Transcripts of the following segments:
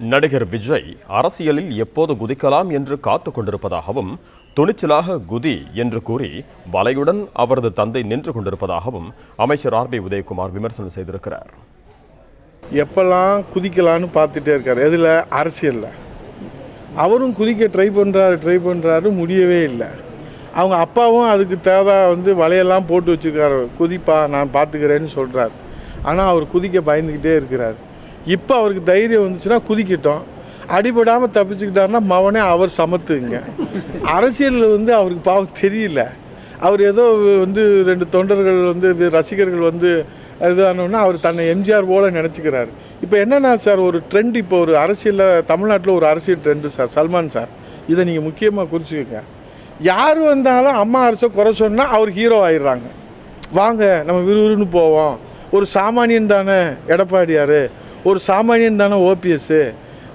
நடிகர் விஜய் அரசியலில் எப்போது குதிக்கலாம் என்று காத்து கொண்டிருப்பதாகவும் துணிச்சலாக குதி என்று கூறி வலையுடன் அவரது தந்தை நின்று கொண்டிருப்பதாகவும் அமைச்சர் ஆர் பி உதயகுமார் விமர்சனம் செய்திருக்கிறார். எப்பெல்லாம் குதிக்கலான்னு பார்த்துட்டே இருக்கார். எதில்? அரசியலில். அவரும் குதிக்க ட்ரை பண்ணுறாரு ட்ரை பண்ணுறாரு முடியவே இல்லை. அவங்க அப்பாவும் அதுக்கு தேவை வந்து வலையெல்லாம் போட்டு வச்சுருக்காரு. குதிப்பா நான் பார்த்துக்கிறேன்னு சொல்கிறார் ஆனால் அவர் குதிக்க பயந்துக்கிட்டே இருக்கிறார். இப்போ அவருக்கு தைரியம் வந்துச்சுன்னா குதிக்கட்டும். அடிபடாமல் தப்பிச்சுக்கிட்டாருன்னா மவனே அவர் சமத்துங்க. அரசியலில் வந்து அவருக்கு பாவம் தெரியல. அவர் ஏதோ வந்து ரெண்டு தொண்டர்கள் வந்து இது ரசிகர்கள் வந்து இதுதானோன்னா அவர் தன்னை எம்ஜிஆர் போல நினச்சிக்கிறாரு. இப்போ என்னென்னா சார் ஒரு ட்ரெண்ட் இப்போ ஒரு அரசியலில் தமிழ்நாட்டில் ஒரு அரசியல் ட்ரெண்டு சார் சல்மான் சார். இதை நீங்கள் முக்கியமாக குறிச்சிக்கோங்க. யார் வந்தாலும் அம்மா அரசை குறை சொன்னால் அவர் ஹீரோ ஆயிடுறாங்க. வாங்க நம்ம விறுவிறுன்னு போவோம். ஒரு சாமானியன் தானே எடப்பாடியார். ஒரு சாமானியன் தானே ஓபிஎஸ்ஸு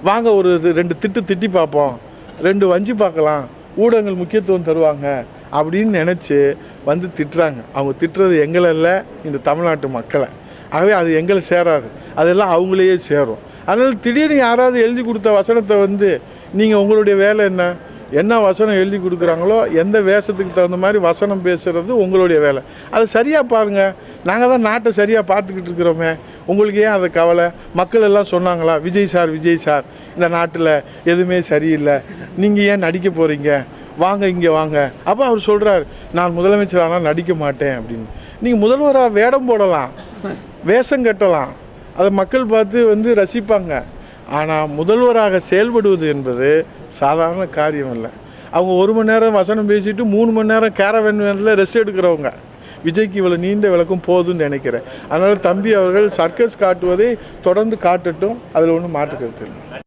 வாங்க ஒரு இது ரெண்டு திட்டு திட்டி பார்ப்போம். ரெண்டு வஞ்சி பார்க்கலாம். ஊடகங்கள் முக்கியத்துவம் தருவாங்க. அப்படின்னு நினச்சி வந்து திட்டுறாங்க. அவங்க திட்டுறது எங்களை இல்லை இந்த தமிழ்நாட்டு மக்களை. ஆகவே அது எங்களை சேராது. அதெல்லாம் அவங்களையே சேரும். அதனால் திடீர்னு யாராவது எழுதி கொடுத்த வசனத்தை வந்து நீங்கள் உங்களுடைய வேலை என்ன? என்ன வசனம் எழுதி கொடுக்குறாங்களோ எந்த வேஷத்துக்கு தகுந்த மாதிரி வசனம் பேசுகிறது உங்களுடைய வேலை. அதை சரியாக பாருங்கள் நாங்கள் தான் நாட்டை சரியாக பார்த்துக்கிட்டு இருக்கிறோமே. உங்களுக்கு ஏன் அதை கவலை? மக்கள் எல்லாம் சொன்னாங்களா விஜய் சார் விஜய் சார் இந்த நாட்டில் எதுவுமே சரியில்லை. நீங்கள் ஏன் நடிக்க போகிறீங்க வாங்க இங்கே வாங்க. அப்போ அவர் சொல்கிறார் நான் முதலமைச்சர் ஆனால் நடிக்க மாட்டேன் அப்படின்னு. நீங்கள் முதல்வராக வேடம் போடலாம் வேஷம் கட்டலாம். அதை மக்கள் பார்த்து வந்து ரசிப்பாங்க. ஆனால் முதல்வராக செயல்படுவது என்பது சாதாரண காரியம் இல்லை அவங்க ஒரு மணி நேரம் வசனம் பேசிட்டு மூணு மணி நேரம் கேரவன் வேனில் ரெஸ்ட் எடுக்கிறவங்க. விஜய்க்கு இவ்வளோ நீண்ட விளக்கம் போதும்னு நினைக்கிறேன். அதனால் தம்பி அவர்கள் சர்க்கஸ் காட்டுவதை தொடர்ந்து காட்டட்டும். அதில் ஒன்றும் மாற்றுக்கிறது இல்லை.